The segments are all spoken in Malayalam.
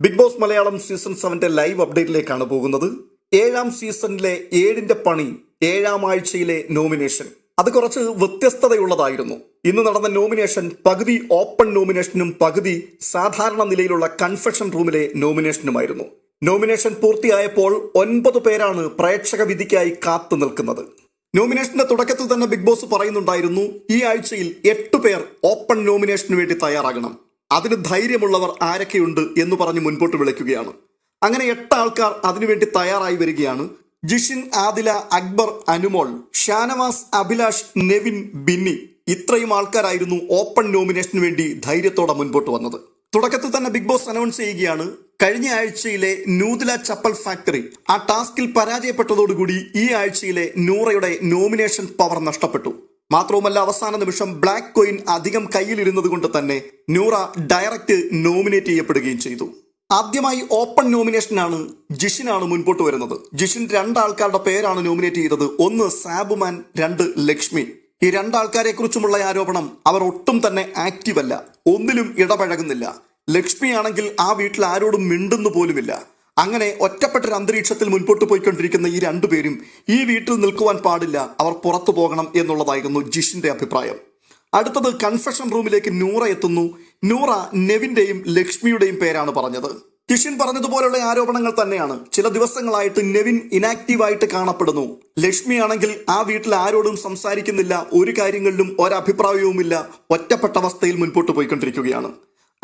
ബിഗ് ബോസ് മലയാളം സീസൺ സെവന്റെ ലൈവ് അപ്ഡേറ്റിലേക്കാണ് പോകുന്നത്. ഏഴാം സീസണിലെ ഏഴിന്റെ പണി ഏഴാം ആഴ്ചയിലെ നോമിനേഷൻ. അത് കുറച്ച് വ്യത്യസ്തതയുള്ളതായിരുന്നു. ഇന്ന് നടന്ന നോമിനേഷൻ പകുതി ഓപ്പൺ നോമിനേഷനും പകുതി സാധാരണ നിലയിലുള്ള കൺഫെഷൻ റൂമിലെ നോമിനേഷനുമായിരുന്നു. നോമിനേഷൻ പൂർത്തിയായപ്പോൾ ഒൻപത് പേരാണ് പ്രേക്ഷക വിധിക്കായി കാത്തു നിൽക്കുന്നത്. നോമിനേഷന്റെ തുടക്കത്തിൽ തന്നെ ബിഗ് ബോസ് പറയുന്നുണ്ടായിരുന്നു ഈ ആഴ്ചയിൽ എട്ട് പേർ ഓപ്പൺ നോമിനേഷന് വേണ്ടി തയ്യാറാകണം. അതിന് ധൈര്യമുള്ളവർ ആരൊക്കെയുണ്ട് എന്ന് പറഞ്ഞ് മുൻപോട്ട് വിളിക്കുകയാണ്. അങ്ങനെ എട്ട് ആൾക്കാർ അതിനുവേണ്ടി തയ്യാറായി വരികയാണ്. ജിഷിൻ ആദില അക്ബർ അനുമോൾ ഷാനവാസ് അഭിലാഷ് നെവിൻ ബിന്നി ഇത്രയും ആൾക്കാരായിരുന്നു ഓപ്പൺ നോമിനേഷന് വേണ്ടി ധൈര്യത്തോടെ മുൻപോട്ട് വന്നത്. തുടക്കത്തിൽ തന്നെ ബിഗ് ബോസ് അനൗൺസ് ചെയ്യുകയാണ്. കഴിഞ്ഞ ആഴ്ചയിലെ നൂതില ചപ്പൽ ഫാക്ടറി ആ ടാസ്കിൽ പരാജയപ്പെട്ടതോടുകൂടി ഈ ആഴ്ചയിലെ നൂറയുടെ നോമിനേഷൻ പവർ നഷ്ടപ്പെട്ടു. മാത്രവുമല്ല അവസാന നിമിഷം ബ്ലാക്ക് കോയിൻ അധികം കയ്യിലിരുന്നത് കൊണ്ട് തന്നെ നൂറ ഡയറക്റ്റ് നോമിനേറ്റ് ചെയ്യപ്പെടുകയും ചെയ്തു. ആദ്യമായി ഓപ്പൺ നോമിനേഷനാണ് ജിഷിനാണ് മുൻപോട്ട് വരുന്നത്. ജിഷിൻ രണ്ടാൾക്കാരുടെ പേരാണ് നോമിനേറ്റ് ചെയ്തത്. ഒന്ന് സാബുമാൻ രണ്ട് ലക്ഷ്മി. ഈ രണ്ടാൾക്കാരെ കുറിച്ചുമുള്ള ആരോപണം അവർ ഒട്ടും തന്നെ ആക്റ്റീവ് അല്ല ഒന്നിലും ഇടപഴകുന്നില്ല. ലക്ഷ്മി ആണെങ്കിൽ ആ വീട്ടിൽ ആരോടും മിണ്ടുന്നു പോലുമില്ല. അങ്ങനെ ഒറ്റപ്പെട്ട ഒരു അന്തരീക്ഷത്തിൽ മുൻപോട്ട് പോയിക്കൊണ്ടിരിക്കുന്ന ഈ രണ്ടുപേരും ഈ വീട്ടിൽ നിൽക്കുവാൻ പാടില്ല അവർ പുറത്തു പോകണം എന്നുള്ളതായിരുന്നു ജിഷിന്റെ അഭിപ്രായം. അടുത്തത് കൺഫെഷൻ റൂമിലേക്ക് നൂറ എത്തുന്നു. നൂറ നെവിന്റെയും ലക്ഷ്മിയുടെയും പേരാണ് പറഞ്ഞത്. ജിഷിൻ പറഞ്ഞതുപോലെയുള്ള ആരോപണങ്ങൾ തന്നെയാണ്. ചില ദിവസങ്ങളായിട്ട് നെവിൻ ഇനാക്റ്റീവായിട്ട് കാണപ്പെടുന്നു. ലക്ഷ്മി ആണെങ്കിൽ ആ വീട്ടിൽ ആരോടും സംസാരിക്കുന്നില്ല ഒരു കാര്യങ്ങളിലും ഒരഭിപ്രായവുമില്ല ഒറ്റപ്പെട്ട അവസ്ഥയിൽ മുൻപോട്ട് പോയിക്കൊണ്ടിരിക്കുകയാണ്.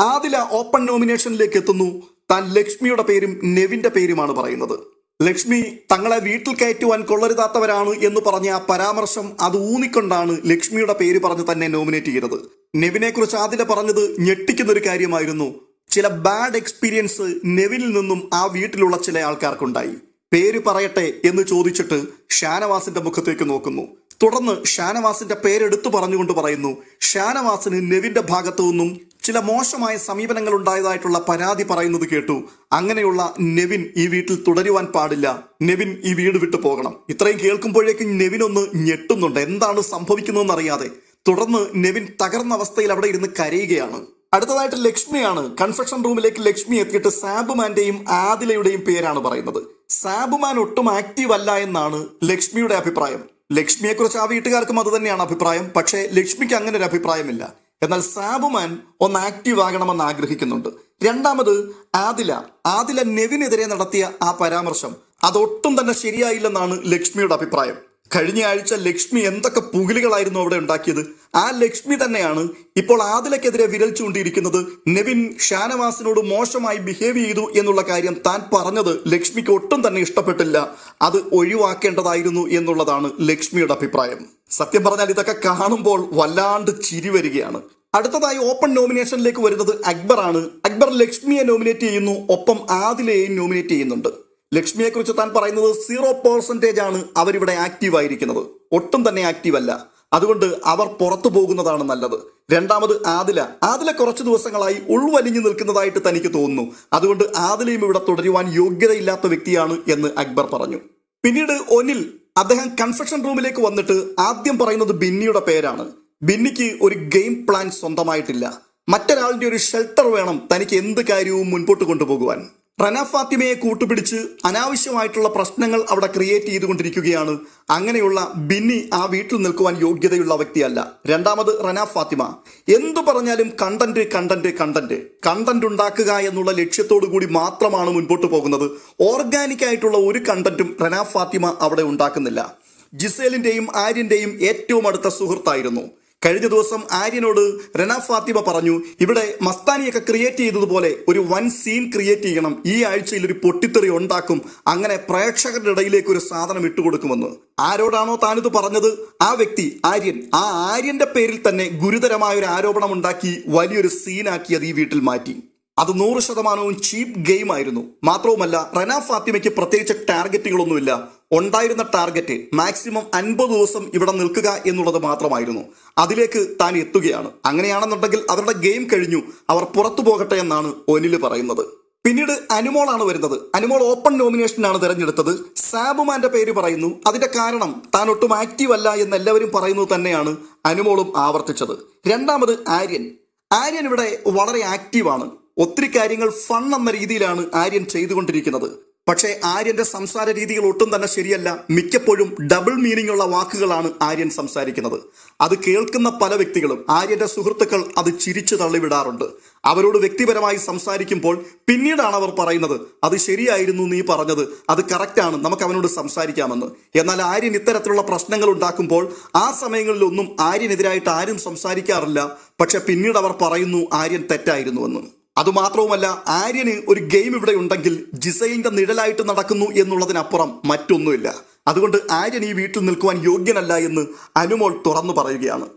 ആദില ഓപ്പൺ നോമിനേഷനിലേക്ക് എത്തുന്നു. താൻ ലക്ഷ്മിയുടെ പേരും നെവിന്റെ പേരുമാണ് പറയുന്നത്. ലക്ഷ്മി തങ്ങളെ വീട്ടിൽ കയറ്റുവാൻ കൊള്ളരുതാത്തവരാണ് എന്ന് പറഞ്ഞ പരാമർശം അത് ഊന്നിക്കൊണ്ടാണ് ലക്ഷ്മിയുടെ പേര് പറഞ്ഞ് തന്നെ നോമിനേറ്റ് ചെയ്തത്. നെവിനെ കുറിച്ച് ആദ്യം പറഞ്ഞത് ഞെട്ടിക്കുന്ന ഒരു കാര്യമായിരുന്നു. ചില ബാഡ് എക്സ്പീരിയൻസ് നെവിനിൽ നിന്നും ആ വീട്ടിലുള്ള ചില ആൾക്കാർക്കുണ്ടായി. പേര് പറയട്ടെ എന്ന് ചോദിച്ചിട്ട് ഷാനവാസിന്റെ മുഖത്തേക്ക് നോക്കുന്നു. തുടർന്ന് ഷാനവാസിന്റെ പേരെടുത്തു പറഞ്ഞുകൊണ്ട് പറയുന്നു ഷാനവാസിന് നെവിന്റെ ഭാഗത്തു നിന്നും ചില മോശമായ സമീപനങ്ങൾ ഉണ്ടായതായിട്ടുള്ള പരാതി പറയുന്നത് കേട്ടു. അങ്ങനെയുള്ള നെവിൻ ഈ വീട്ടിൽ തുടരുവാൻ പാടില്ല. നെവിൻ ഈ വീട് വിട്ടു പോകണം. ഇത്രയും കേൾക്കുമ്പോഴേക്കും നെവിൻ ഒന്ന് ഞെട്ടുന്നുണ്ട്. എന്താണ് സംഭവിക്കുന്നതെന്ന് അറിയാതെ തുടർന്ന് നെവിൻ തകർന്ന അവസ്ഥയിൽ അവിടെ ഇരുന്ന് കരയുകയാണ്. അടുത്തതായിട്ട് ലക്ഷ്മിയാണ്. കൺസ്ട്രക്ഷൻ റൂമിലേക്ക് ലക്ഷ്മി എത്തിയിട്ട് സാബുമാന്റെയും ആദിലയുടെയും പേരാണ് പറയുന്നത്. സാബുമാൻ ഒട്ടും ആക്റ്റീവ് അല്ല എന്നാണ് ലക്ഷ്മിയുടെ അഭിപ്രായം. ലക്ഷ്മിയെക്കുറിച്ച് ആ വീട്ടുകാർക്കും അത് തന്നെയാണ് അഭിപ്രായം. പക്ഷേ ലക്ഷ്മിക്ക് അങ്ങനെ ഒരു അഭിപ്രായമില്ല. എന്നാൽ സാബുമാൻ ഒന്ന് ആക്റ്റീവ് ആകണമെന്ന് ആഗ്രഹിക്കുന്നുണ്ട്. രണ്ടാമത് ആദില. ആദില നെവിനെതിരെ നടത്തിയ ആ പരാമർശം അതൊട്ടും തന്നെ ശരിയായില്ലെന്നാണ് ലക്ഷ്മിയുടെ അഭിപ്രായം. കഴിഞ്ഞ ആഴ്ച ലക്ഷ്മി എന്തൊക്കെ പുകിലുകളായിരുന്നു അവിടെ ഉണ്ടാക്കിയത്? ആ ലക്ഷ്മി തന്നെയാണ് ഇപ്പോൾ ആദിലക്കെതിരെ വിരൽ ചൂണ്ടിയിരിക്കുന്നത്. നെവിൻ ഷാനവാസിനോട് മോശമായി ബിഹേവ് ചെയ്തു എന്നുള്ള കാര്യം താൻ പറഞ്ഞത് ലക്ഷ്മിക്ക് ഒട്ടും തന്നെ ഇഷ്ടപ്പെട്ടില്ല. അത് ഒഴിവാക്കേണ്ടതായിരുന്നു എന്നുള്ളതാണ് ലക്ഷ്മിയുടെ അഭിപ്രായം. സത്യം പറഞ്ഞാൽ ഇതൊക്കെ കാണുമ്പോൾ വല്ലാണ്ട് ചിരി വരികയാണ്. അടുത്തതായി ഓപ്പൺ നോമിനേഷനിലേക്ക് വരുന്നത് അക്ബർ ആണ്. അക്ബർ ലക്ഷ്മിയെ നോമിനേറ്റ് ചെയ്യുന്നു. ഒപ്പം ആദിലയെയും നോമിനേറ്റ് ചെയ്യുന്നുണ്ട്. ലക്ഷ്മിയെ കുറിച്ച് താൻ പറയുന്നത് സീറോ പെർസെന്റേജ് ആണ് അവരിവിടെ ആക്റ്റീവ് ആയിരിക്കുന്നത്. ഒട്ടും തന്നെ ആക്റ്റീവ് അല്ല. അതുകൊണ്ട് അവർ പുറത്തു പോകുന്നതാണ് നല്ലത്. രണ്ടാമത് ആദില. ആദില കുറച്ച് ദിവസങ്ങളായി ഉൾവലിഞ്ഞു നിൽക്കുന്നതായിട്ട് തനിക്ക് തോന്നുന്നു. അതുകൊണ്ട് ആദിലയും ഇവിടെ തുടരുവാൻ യോഗ്യതയില്ലാത്ത വ്യക്തിയാണ് എന്ന് അക്ബർ പറഞ്ഞു. പിന്നീട് ഒനിൽ. അദ്ദേഹം കൺഫെഷൻ റൂമിലേക്ക് വന്നിട്ട് ആദ്യം പറയുന്നത് ബിന്നിയുടെ പേരാണ്. ബിന്നിക്ക് ഒരു ഗെയിം പ്ലാൻ സ്വന്തമായിട്ടില്ല. മറ്റൊരാളിന്റെ ഒരു ഷെൽട്ടർ വേണം തനിക്ക് എന്ത് കാര്യവും മുൻപോട്ട് കൊണ്ടുപോകുവാൻ. റന ഫാത്തിമയെ കൂട്ടുപിടിച്ച് അനാവശ്യമായിട്ടുള്ള പ്രശ്നങ്ങൾ അവിടെ ക്രിയേറ്റ് ചെയ്തുകൊണ്ടിരിക്കുകയാണ്. അങ്ങനെയുള്ള ബിന്നി ആ വീട്ടിൽ നിൽക്കുവാൻ യോഗ്യതയുള്ള വ്യക്തിയല്ല. രണ്ടാമത് റന ഫാത്തിമ. എന്തു പറഞ്ഞാലും കണ്ടന്റ് കണ്ടന്റ് കണ്ടന്റ് കണ്ടന്റ് ഉണ്ടാക്കുക എന്നുള്ള ലക്ഷ്യത്തോടു കൂടി മാത്രമാണ് മുൻപോട്ട് പോകുന്നത്. ഓർഗാനിക് ആയിട്ടുള്ള ഒരു കണ്ടന്റും റന ഫാത്തിമ അവിടെ ഉണ്ടാക്കുന്നില്ല. ജിസേലിന്റെയും ആര്യന്റെയും ഏറ്റവും അടുത്ത സുഹൃത്തായിരുന്നു. കഴിഞ്ഞ ദിവസം ആര്യനോട് റന ഫാത്തിമ പറഞ്ഞു ഇവിടെ മസ്താനിയൊക്കെ ക്രിയേറ്റ് ചെയ്തതുപോലെ ഒരു വൻ സീൻ ക്രിയേറ്റ് ചെയ്യണം. ഈ ആഴ്ചയിൽ ഒരു പൊട്ടിത്തെറി ഉണ്ടാക്കും. അങ്ങനെ പ്രേക്ഷകരുടെ ഇടയിലേക്ക് ഒരു സാധനം ഇട്ടുകൊടുക്കുമെന്ന് ആരോടാണോ താനിത് പറഞ്ഞത്? ആ വ്യക്തി ആര്യൻ. ആ ആര്യന്റെ പേരിൽ തന്നെ ഗുരുതരമായ ഒരു ആരോപണം ഉണ്ടാക്കി വലിയൊരു സീനാക്കി അത് ഈ വീട്ടിൽ മാറ്റി. അത് നൂറ് ശതമാനവും ചീപ്പ് ഗെയിം ആയിരുന്നു. മാത്രവുമല്ല റന ഫാത്തിമയ്ക്ക് പ്രത്യേകിച്ച് ടാർഗറ്റുകളൊന്നുമില്ല ഉണ്ടായിരുന്ന ടാർഗറ്റ് മാക്സിമം അൻപത് ദിവസം ഇവിടെ നിൽക്കുക എന്നുള്ളത് മാത്രമായിരുന്നു. അതിലേക്ക് താൻ എത്തുകയാണ്. അങ്ങനെയാണെന്നുണ്ടെങ്കിൽ അവരുടെ ഗെയിം കഴിഞ്ഞു. അവർ പുറത്തു പോകട്ടെ എന്നാണ് ഒനിൽ പറയുന്നത്. പിന്നീട് അനുമോളാണ് വരുന്നത്. അനുമോൾ ഓപ്പൺ നോമിനേഷനാണ് തിരഞ്ഞെടുത്തത്. സാബുമാന്റെ പേര് പറയുന്നു. അതിന്റെ കാരണം താൻ ഒട്ടും ആക്റ്റീവ് അല്ല എന്ന് എല്ലാവരും പറയുന്നു തന്നെയാണ് അനുമോളും ആവർത്തിച്ചത്. രണ്ടാമത് ആര്യൻ. ആര്യൻ ഇവിടെ വളരെ ആക്റ്റീവാണ് ഒത്തിരി കാര്യങ്ങൾ ഫൺ എന്ന രീതിയിലാണ് ആര്യൻ ചെയ്തുകൊണ്ടിരിക്കുന്നത്. പക്ഷേ ആര്യന്റെ സംസാര രീതികൾ ഒട്ടും തന്നെ ശരിയല്ല. മിക്കപ്പോഴും ഡബിൾ മീനിങ് ഉള്ള വാക്കുകളാണ് ആര്യൻ സംസാരിക്കുന്നത്. അത് കേൾക്കുന്ന പല വ്യക്തികളും ആര്യന്റെ സുഹൃത്തുക്കൾ അത് ചിരിച്ചു തള്ളിവിടാറുണ്ട്. അവരോട് വ്യക്തിപരമായി സംസാരിക്കുമ്പോൾ പിന്നീടാണ് അവർ പറയുന്നത് അത് ശരിയായിരുന്നു നീ പറഞ്ഞത്. അത് കറക്റ്റാണ് നമുക്ക് അവനോട് സംസാരിക്കാമെന്ന്. എന്നാൽ ആര്യൻ ഇത്തരത്തിലുള്ള പ്രശ്നങ്ങൾ ഉണ്ടാക്കുമ്പോൾ ആ സമയങ്ങളിലൊന്നും ആര്യനെതിരായിട്ട് ആരും സംസാരിക്കാറില്ല. പക്ഷെ പിന്നീട് അവർ പറയുന്നു ആര്യൻ തെറ്റായിരുന്നുവെന്ന് അതുമാത്രവുമല്ല ആര്യന് ഒരു ഗെയിം ഇവിടെ ഉണ്ടെങ്കിൽ ജിസൈലിന്റെ നിഴലായിട്ട് നടക്കുന്നു എന്നുള്ളതിനപ്പുറം മറ്റൊന്നുമില്ല. അതുകൊണ്ട് ആര്യൻ ഈ വീട്ടിൽ നിൽക്കുവാൻ യോഗ്യനല്ല എന്ന് അനുമോൾ തുറന്നു പറയുകയാണ്.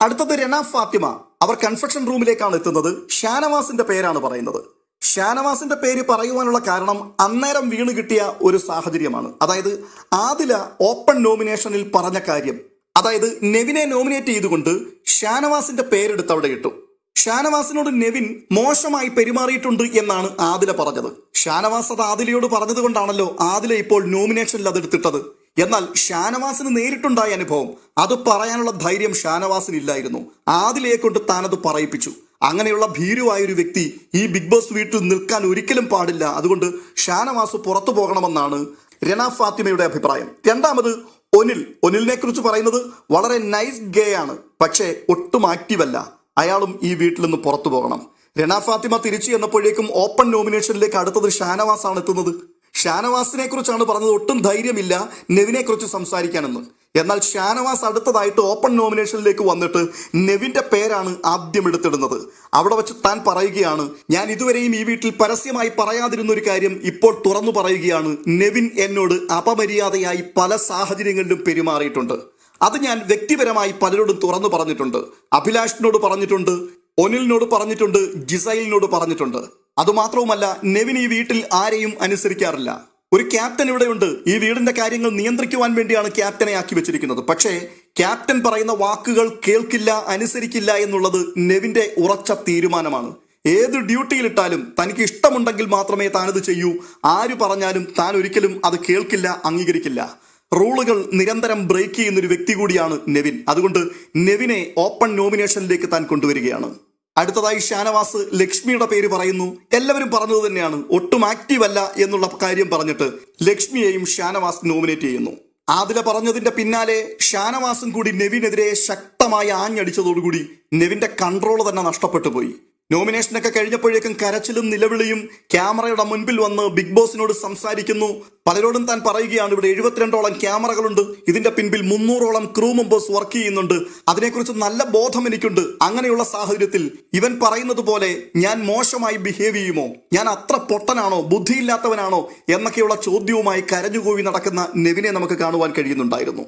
അടുത്തത് രണാ ഫാത്തിമ. അവർ കൺഫെക്ഷൻ റൂമിലേക്കാണ് എത്തുന്നത്. ഷാനവാസിന്റെ പേരാണ് പറയുന്നത്. ഷാനവാസിന്റെ പേര് പറയുവാനുള്ള കാരണം അന്നേരം വീണ് കിട്ടിയ ഒരു സാഹചര്യമാണ്. അതായത് ആദില ഓപ്പൺ നോമിനേഷനിൽ പറഞ്ഞ കാര്യം. അതായത് നെവിനെ നോമിനേറ്റ് ചെയ്തുകൊണ്ട് ഷാനവാസിന്റെ പേരെടുത്ത് അവിടെ ഇട്ടു. ഷാനവാസിനോട് നെവിൻ മോശമായി പെരുമാറിയിട്ടുണ്ട് എന്നാണ് ആദില പറഞ്ഞത്. ഷാനവാസ് അത് ആദിലയോട് പറഞ്ഞത് കൊണ്ടാണല്ലോ ആദില ഇപ്പോൾ നോമിനേഷനിൽ അതെടുത്തിട്ടത്. എന്നാൽ ഷാനവാസിന് നേരിട്ടുണ്ടായ അനുഭവം അത് പറയാനുള്ള ധൈര്യം ഷാനവാസിന് ഇല്ലായിരുന്നു ആദിലയെ കൊണ്ട് താനത് പറയിപ്പിച്ചു. അങ്ങനെയുള്ള ഭീരുവായ ഒരു വ്യക്തി ഈ ബിഗ് ബോസ് വീട്ടിൽ നിൽക്കാൻ ഒരിക്കലും പാടില്ല. അതുകൊണ്ട് ഷാനവാസ് പുറത്തു പോകണമെന്നാണ് രന ഫാത്തിമയുടെ അഭിപ്രായം. രണ്ടാമത് ഒനിൽ. ഒനിലിനെ കുറിച്ച് പറയുന്നത് വളരെ നൈസ് ഗേ ആണ്. പക്ഷേ ഒട്ടും ആക്റ്റീവല്ല അയാളും ഈ വീട്ടിൽ നിന്ന് പുറത്തു പോകണം. രണ ഫാത്തിമ തിരിച്ചു എന്നപ്പോഴേക്കും ഓപ്പൺ നോമിനേഷനിലേക്ക് അടുത്തത് ഷാനവാസ് ആണ് എത്തുന്നത്. ഷാനവാസിനെ കുറിച്ചാണ് പറഞ്ഞത് ഒട്ടും ധൈര്യമില്ല നെവിനെ കുറിച്ച് സംസാരിക്കാനെന്ന്. എന്നാൽ ഷാനവാസ് അടുത്തതായിട്ട് ഓപ്പൺ നോമിനേഷനിലേക്ക് വന്നിട്ട് നെവിന്റെ പേരാണ് ആദ്യം എടുത്തിടുന്നത്. അവിടെ വെച്ച് താൻ പറയുകയാണ് ഞാൻ ഇതുവരെയും ഈ വീട്ടിൽ പരസ്യമായി പറയാതിരുന്ന ഒരു കാര്യം ഇപ്പോൾ തുറന്നു പറയുകയാണ്. നെവിൻ എന്നോട് അപമര്യാദയായി പല സാഹചര്യങ്ങളിലും പെരുമാറിയിട്ടുണ്ട്. അത് ഞാൻ വ്യക്തിപരമായി പലരോടും തുറന്നു പറഞ്ഞിട്ടുണ്ട്. അഭിലാഷിനോട് പറഞ്ഞിട്ടുണ്ട് ഒനിലിനോട് പറഞ്ഞിട്ടുണ്ട് ജിസൈലിനോട് പറഞ്ഞിട്ടുണ്ട്. അതുമാത്രവുമല്ല നെവിൻ ഈ വീട്ടിൽ ആരെയും അനുസരിക്കാറില്ല. ഒരു ക്യാപ്റ്റൻ ഇവിടെയുണ്ട്. ഈ വീടിന്റെ കാര്യങ്ങൾ നിയന്ത്രിക്കുവാൻ വേണ്ടിയാണ് ക്യാപ്റ്റനെ ആക്കി വെച്ചിരിക്കുന്നത്. പക്ഷേ ക്യാപ്റ്റൻ പറയുന്ന വാക്കുകൾ കേൾക്കില്ല അനുസരിക്കില്ല എന്നുള്ളത് നെവിന്റെ ഉറച്ച തീരുമാനമാണ്. ഏത് ഡ്യൂട്ടിയിലിട്ടാലും തനിക്ക് ഇഷ്ടമുണ്ടെങ്കിൽ മാത്രമേ താനത് ചെയ്യൂ. ആര് പറഞ്ഞാലും താൻ ഒരിക്കലും അത് കേൾക്കില്ല അംഗീകരിക്കില്ല. റൂളുകൾ നിരന്തരം ബ്രേക്ക് ചെയ്യുന്ന ഒരു വ്യക്തി കൂടിയാണ് നെവിൻ. അതുകൊണ്ട് നെവിനെ ഓപ്പൺ നോമിനേഷനിലേക്ക് താൻ കൊണ്ടുവരികയാണ്. അടുത്തതായി ഷാനവാസ് ലക്ഷ്മിയുടെ പേര് പറയുന്നു. എല്ലാവരും പറഞ്ഞത് തന്നെയാണ്. ഒട്ടും ആക്റ്റീവ് അല്ല എന്നുള്ള കാര്യം പറഞ്ഞിട്ട് ലക്ഷ്മിയെയും ഷാനവാസ് നോമിനേറ്റ് ചെയ്യുന്നു. ആദില പറഞ്ഞതിന്റെ പിന്നാലെ ഷാനവാസും കൂടി നെവിനെതിരെ ശക്തമായി ആഞ്ഞടിച്ചതോടുകൂടി നെവിന്റെ കൺട്രോൾ തന്നെ നഷ്ടപ്പെട്ടു പോയി. നോമിനേഷനൊക്കെ കഴിഞ്ഞപ്പോഴേക്കും കരച്ചിലും നിലവിളിയും ക്യാമറയുടെ മുൻപിൽ വന്ന് ബിഗ് ബോസിനോട് സംസാരിക്കുന്നു. പലരോടും താൻ പറയുകയാണ് ഇവിടെ എഴുപത്തിരണ്ടോളം ക്യാമറകളുണ്ട്. ഇതിന്റെ പിൻപിൽ മുന്നൂറോളം ക്രൂ മെമ്പേഴ്സ് വർക്ക് ചെയ്യുന്നുണ്ട്. അതിനെക്കുറിച്ച് നല്ല ബോധം എനിക്കുണ്ട്. അങ്ങനെയുള്ള സാഹചര്യത്തിൽ ഇവൻ പറയുന്നത് പോലെ ഞാൻ മോശമായി ബിഹേവ് ചെയ്യുമോ? ഞാൻ അത്ര പൊട്ടനാണോ? ബുദ്ധിയില്ലാത്തവനാണോ? എന്നൊക്കെയുള്ള ചോദ്യവുമായി കരഞ്ഞുകൂവി നടക്കുന്ന നെവിനെ നമുക്ക് കാണുവാൻ കഴിയുന്നുണ്ടായിരുന്നു.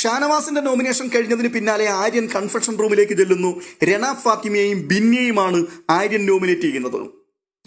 ഷാനവാസിന്റെ നോമിനേഷൻ കഴിഞ്ഞതിന് പിന്നാലെ ആര്യൻ കൺഫെഷൻ റൂമിലേക്ക് ചെല്ലുന്നു. രണ ഫാത്തിമയെയും ബിന്നിയെയുമാണ് ആര്യൻ നോമിനേറ്റ് ചെയ്യുന്നത്.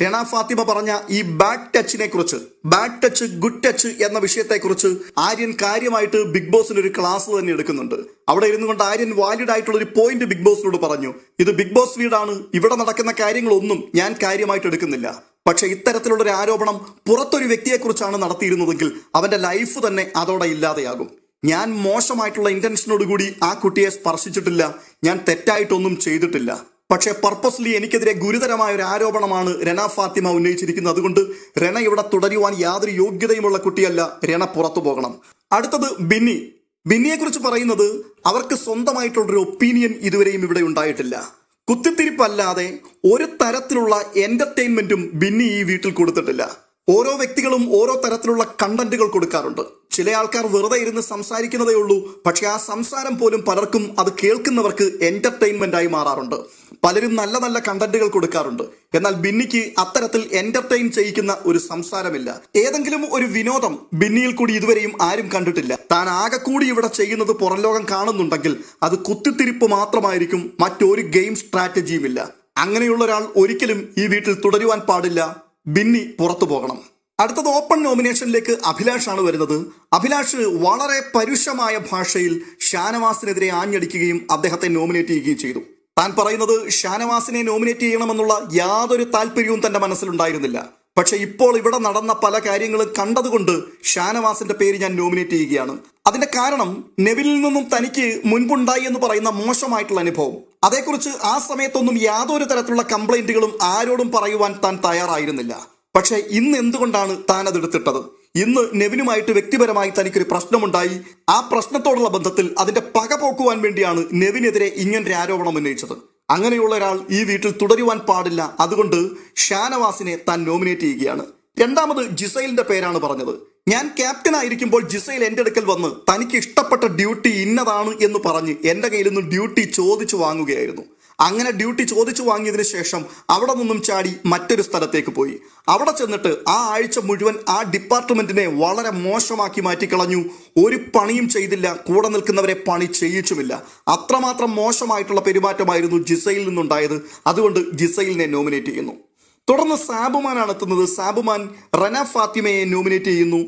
രണ ഫാത്തിമ പറഞ്ഞ ഈ ബാഡ് ടച്ചിനെ കുറിച്ച് ബാഡ് ടച്ച് ഗുഡ് ടച്ച് എന്ന വിഷയത്തെക്കുറിച്ച് ആര്യൻ കാര്യമായിട്ട് ബിഗ് ബോസിന് ഒരു ക്ലാസ് തന്നെ എടുക്കുന്നുണ്ട്. അവിടെ ഇരുന്നു കൊണ്ട് ആര്യൻ വാലിഡ് ആയിട്ടുള്ള ഒരു പോയിന്റ് ബിഗ് ബോസിനോട് പറഞ്ഞു. ഇത് ബിഗ് ബോസ് വീടാണ്. ഇവിടെ നടക്കുന്ന കാര്യങ്ങളൊന്നും ഞാൻ കാര്യമായിട്ട് എടുക്കുന്നില്ല. പക്ഷെ ഇത്തരത്തിലുള്ള ഒരു ആരോപണം പുറത്തൊരു വ്യക്തിയെക്കുറിച്ചാണ് നടത്തിയിരുന്നതെങ്കിൽ അവന്റെ ലൈഫ് തന്നെ അതോടെ ഇല്ലാതെയാകും. ഞാൻ മോശമായിട്ടുള്ള ഇന്റൻഷനോട് കൂടി ആ കുട്ടിയെ സ്പർശിച്ചിട്ടില്ല. ഞാൻ തെറ്റായിട്ടൊന്നും ചെയ്തിട്ടില്ല. പക്ഷേ പർപ്പസ്ലി എനിക്കെതിരെ ഗുരുതരമായ ഒരു ആരോപണമാണ് രണ ഫാത്തിമ ഉന്നയിച്ചിരിക്കുന്നത്. അതുകൊണ്ട് രണ ഇവിടെ തുടരുവാൻ യാതൊരു യോഗ്യതയുമുള്ള കുട്ടിയല്ല രണ പുറത്തു പോകണം. അടുത്തത് ബിന്നി. ബിന്നിയെക്കുറിച്ച് പറയുന്നത് അവർക്ക് സ്വന്തമായിട്ടുള്ളൊരു ഒപ്പീനിയൻ ഇതുവരെയും ഇവിടെ ഉണ്ടായിട്ടില്ല. കുത്തിത്തിരിപ്പല്ലാതെ ഒരു തരത്തിലുള്ള എന്റർടൈൻമെന്റും ബിന്നി ഈ വീട്ടിൽ കൊടുത്തിട്ടില്ല. ഓരോ വ്യക്തികളും ഓരോ തരത്തിലുള്ള കണ്ടന്റുകൾ കൊടുക്കാറുണ്ട്. ചില ആൾക്കാർ വെറുതെ ഇരുന്ന് സംസാരിക്കുന്നതേ ഉള്ളൂ. പക്ഷെ ആ സംസാരം പോലും പലർക്കും അത് കേൾക്കുന്നവർക്ക് എന്റർടൈൻമെന്റ് ആയി മാറാറുണ്ട്. പലരും നല്ല നല്ല കണ്ടന്റുകൾ കൊടുക്കാറുണ്ട്. എന്നാൽ ബിന്നിക്ക് അത്തരത്തിൽ എന്റർടൈൻ ചെയ്യിക്കുന്ന ഒരു സംസാരമില്ല. ഏതെങ്കിലും ഒരു വിനോദം ബിന്നിയിൽ കൂടി ഇതുവരെയും ആരും കണ്ടിട്ടില്ല. താൻ ആകെ കൂടി ഇവിടെ ചെയ്യുന്നത് പുറം ലോകം കാണുന്നുണ്ടെങ്കിൽ അത് കുത്തിത്തിരിപ്പ് മാത്രമായിരിക്കും. മറ്റൊരു ഗെയിം സ്ട്രാറ്റജിയും ഇല്ല അങ്ങനെയുള്ള ഒരാൾ ഒരിക്കലും ഈ വീട്ടിൽ തുടരുവാൻ പാടില്ല. ബിന്നി പുറത്തു പോകണം. അടുത്തത് ഓപ്പൺ നോമിനേഷനിലേക്ക് അഭിലാഷാണ് വരുന്നത്. അഭിലാഷ് വളരെ പരുഷമായ ഭാഷയിൽ ഷാനവാസിനെതിരെ ആഞ്ഞടിക്കുകയും അദ്ദേഹത്തെ നോമിനേറ്റ് ചെയ്യുകയും ചെയ്തു. താൻ പറയുന്നത് ഷാനവാസിനെ നോമിനേറ്റ് ചെയ്യണമെന്നുള്ള യാതൊരു താല്പര്യവും തന്റെ മനസ്സിലുണ്ടായിരുന്നില്ല. പക്ഷെ ഇപ്പോൾ ഇവിടെ നടന്ന പല കാര്യങ്ങളും കണ്ടതുകൊണ്ട് ഷാനവാസിന്റെ പേര് ഞാൻ നോമിനേറ്റ് ചെയ്യുകയാണ്. അതിന്റെ കാരണം നെവിലിൽ നിന്നും തനിക്ക് മുൻപുണ്ടായി എന്ന് പറയുന്ന മോശമായിട്ടുള്ള അനുഭവം. അതേക്കുറിച്ച് ആ സമയത്തൊന്നും യാതൊരു തരത്തിലുള്ള കംപ്ലൈന്റുകളും ആരോടും പറയുവാൻ താൻ തയ്യാറായിരുന്നില്ല. പക്ഷെ ഇന്ന് എന്തുകൊണ്ടാണ് താൻ അതെടുത്തിട്ടത്? ഇന്ന് നെവിനുമായിട്ട് വ്യക്തിപരമായി തനിക്കൊരു പ്രശ്നമുണ്ടായി. ആ പ്രശ്നത്തോടുള്ള ബന്ധത്തിൽ അതിന്റെ പക പോക്കുവാൻ വേണ്ടിയാണ് നെവിനെതിരെ ഇങ്ങനൊരു ആരോപണം ഉന്നയിച്ചത്. അങ്ങനെയുള്ള ഒരാൾ ഈ വീട്ടിൽ തുടരുവാൻ പാടില്ല. അതുകൊണ്ട് ഷാനവാസിനെ താൻ നോമിനേറ്റ് ചെയ്യുകയാണ്. രണ്ടാമത് ജിസൈലിന്റെ പേരാണ് പറഞ്ഞത്. ഞാൻ ക്യാപ്റ്റൻ ആയിരിക്കുമ്പോൾ ജിസൈൽ എന്റെ അടുക്കൽ വന്ന് തനിക്ക് ഇഷ്ടപ്പെട്ട ഡ്യൂട്ടി ഇന്നതാണ് എന്ന് പറഞ്ഞ് എന്റെ കയ്യിൽ നിന്ന് ഡ്യൂട്ടി ചോദിച്ചു വാങ്ങുകയായിരുന്നു. അങ്ങനെ ഡ്യൂട്ടി ചോദിച്ചു വാങ്ങിയതിനു ശേഷം അവിടെ നിന്നും ചാടി മറ്റൊരു സ്ഥലത്തേക്ക് പോയി. അവിടെ ചെന്നിട്ട് ആ ആഴ്ച മുഴുവൻ ആ ഡിപ്പാർട്ട്മെന്റിനെ വളരെ മോശമാക്കി മാറ്റിക്കളഞ്ഞു. ഒരു പണിയും ചെയ്തില്ല കൂടെ നിൽക്കുന്നവരെ പണി ചെയ്യിച്ചുമില്ല. അത്രമാത്രം മോശമായിട്ടുള്ള പെരുമാറ്റമായിരുന്നു ജിസയിൽ നിന്നുണ്ടായത്. അതുകൊണ്ട് ജിസയിലിനെ നോമിനേറ്റ് ചെയ്യുന്നു. തുടർന്ന് സാബുമാനാണ് എത്തുന്നത് സാബുമാൻ റന ഫാത്തിമയെ നോമിനേറ്റ് ചെയ്യുന്നു.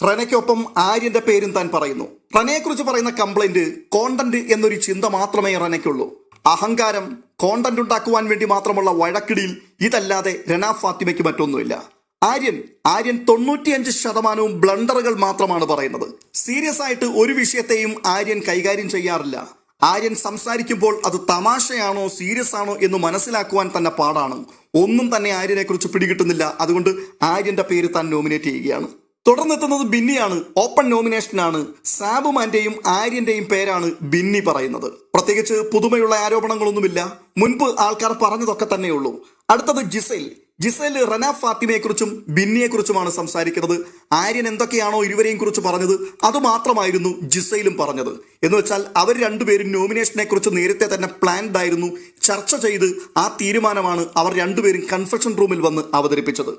റനയ്ക്കൊപ്പം ആര്യന്റെ പേരും താൻ പറയുന്നു. റനയെക്കുറിച്ച് പറയുന്ന കംപ്ലൈന്റ് കോണ്ടന്റ് എന്നൊരു ചിന്ത മാത്രമേ റനയ്ക്കുള്ളൂ. അഹങ്കാരം കോണ്ടന്റ് ഉണ്ടാക്കുവാൻ വേണ്ടി മാത്രമുള്ള വഴക്കിടിയിൽ ഇതല്ലാതെ റന ഫാത്തിമയ്ക്ക് മറ്റൊന്നുമില്ല. ആര്യൻ ആര്യൻ തൊണ്ണൂറ്റിയഞ്ച് ശതമാനവും ബ്ലണ്ടറുകൾ മാത്രമാണ് പറയുന്നത്. സീരിയസ് ആയിട്ട് ഒരു വിഷയത്തെയും ആര്യൻ കൈകാര്യം ചെയ്യാറില്ല. ആര്യൻ സംസാരിക്കുമ്പോൾ അത് തമാശയാണോ സീരിയസ് ആണോ എന്ന് മനസ്സിലാക്കുവാൻ തന്നെ പാടാണ്. ഒന്നും തന്നെ ആര്യനെ കുറിച്ച് പിടികിട്ടുന്നില്ല. അതുകൊണ്ട് ആര്യന്റെ പേര് താൻ നോമിനേറ്റ് ചെയ്യുകയാണ്. തുടർന്നെത്തുന്നത് ബിന്നിയാണ്. ഓപ്പൺ നോമിനേഷനാണ് സാബുമാന്റെയും ആര്യന്റെയും പേരാണ് ബിന്നി പറയുന്നത്. പ്രത്യേകിച്ച് പുതുമയുള്ള ആരോപണങ്ങളൊന്നുമില്ല. മുൻപ് ആൾക്കാർ പറഞ്ഞതൊക്കെ തന്നെയുള്ളൂ. അടുത്തത് ജിസൈൽ. ജിസൈൽ റന ഫാത്തിമയെക്കുറിച്ചും ബിന്നിയെക്കുറിച്ചുമാണ് സംസാരിക്കുന്നത്. ആര്യൻ എന്തൊക്കെയാണോ ഇരുവരെയും കുറിച്ച് പറഞ്ഞത് അത് മാത്രമായിരുന്നു ജിസൈലും പറഞ്ഞത്. എന്ന് വെച്ചാൽ അവർ രണ്ടുപേരും നോമിനേഷനെ കുറിച്ച് നേരത്തെ തന്നെ പ്ലാൻഡ് ആയിരുന്നു. ചർച്ച ചെയ്ത് ആ തീരുമാനമാണ് അവർ രണ്ടുപേരും കൺഫെഷൻ റൂമിൽ വന്ന് അവതരിപ്പിച്ചത്.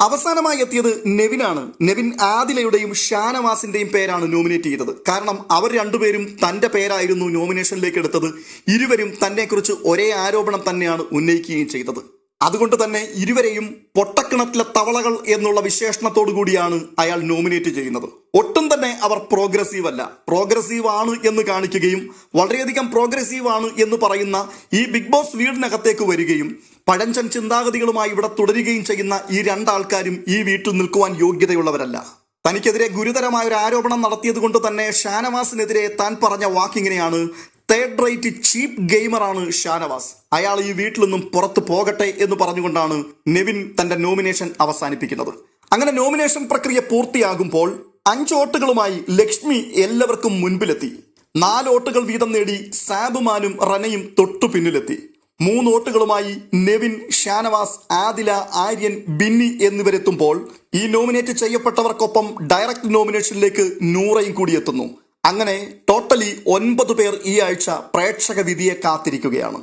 അവസാനമായി എത്തിയത് നെവിനാണ്. നെവിൻ ആദിലയുടെയും ഷാനവാസിന്റെയും പേരാണ് നോമിനേറ്റ് ചെയ്തത്. കാരണം അവർ രണ്ടുപേരും തന്റെ പേരായിരുന്നു നോമിനേഷനിലേക്ക് എടുത്തത്. ഇരുവരും തന്നെക്കുറിച്ച് ഒരേ ആരോപണം തന്നെയാണ് ഉന്നയിക്കുകയും ചെയ്തത്. അതുകൊണ്ട് തന്നെ ഇരുവരെയും പൊട്ടക്കിണറ്റിലെ തവളകൾ എന്നുള്ള വിശേഷണത്തോടു കൂടിയാണ് അയാൾ നോമിനേറ്റ് ചെയ്യുന്നത്. ഒട്ടും തന്നെ അവർ പ്രോഗ്രസീവ് അല്ല. പ്രോഗ്രസീവ് ആണ് എന്ന് കാണിക്കുകയും വളരെയധികം പ്രോഗ്രസീവ് ആണ് എന്ന് പറയുന്ന ഈ ബിഗ് ബോസ് വീടിനകത്തേക്ക് വരികയും പഴഞ്ചൻ ചിന്താഗതികളുമായി ഇവിടെ തുടരുകയും ചെയ്യുന്ന ഈ രണ്ടാൾക്കാരും ഈ വീട്ടിൽ നിൽക്കുവാൻ യോഗ്യതയുള്ളവരല്ല. തനിക്കെതിരെ ഗുരുതരമായ ഒരു ആരോപണം നടത്തിയത് കൊണ്ട് തന്നെ ഷാനവാസിനെതിരെ താൻ പറഞ്ഞ വാക്കിങ്ങനെയാണ് തേർഡ് റേറ്റ് ചീപ്പ് ഗെയിമറാണ് ഷാനവാസ്. അയാൾ ഈ വീട്ടിൽ നിന്നും പുറത്തു പോകട്ടെ എന്ന് പറഞ്ഞുകൊണ്ടാണ് നെവിൻ തന്റെ നോമിനേഷൻ അവസാനിപ്പിക്കുന്നത്. അങ്ങനെ നോമിനേഷൻ പ്രക്രിയ പൂർത്തിയാകുമ്പോൾ അഞ്ച് വോട്ടുകളുമായി ലക്ഷ്മി എല്ലാവർക്കും മുൻപിലെത്തി. നാല് വോട്ടുകൾ വീതം നേടി സാബുമാനും റനയും തൊട്ടു പിന്നിലെത്തി. മൂന്ന് വോട്ടുകളുമായി നെവിൻ ഷാനവാസ് ആദില ആര്യൻ ബിന്നി എന്നിവരെത്തുമ്പോൾ ഈ നോമിനേറ്റ് ചെയ്യപ്പെട്ടവർക്കൊപ്പം ഡയറക്റ്റ് നോമിനേഷനിലേക്ക് നൂറയും കൂടി എത്തുന്നു. അങ്ങനെ ടോട്ടലി ഒൻപത് പേർ ഈ ആഴ്ച പ്രേക്ഷക വിധിയെ കാത്തിരിക്കുകയാണ്.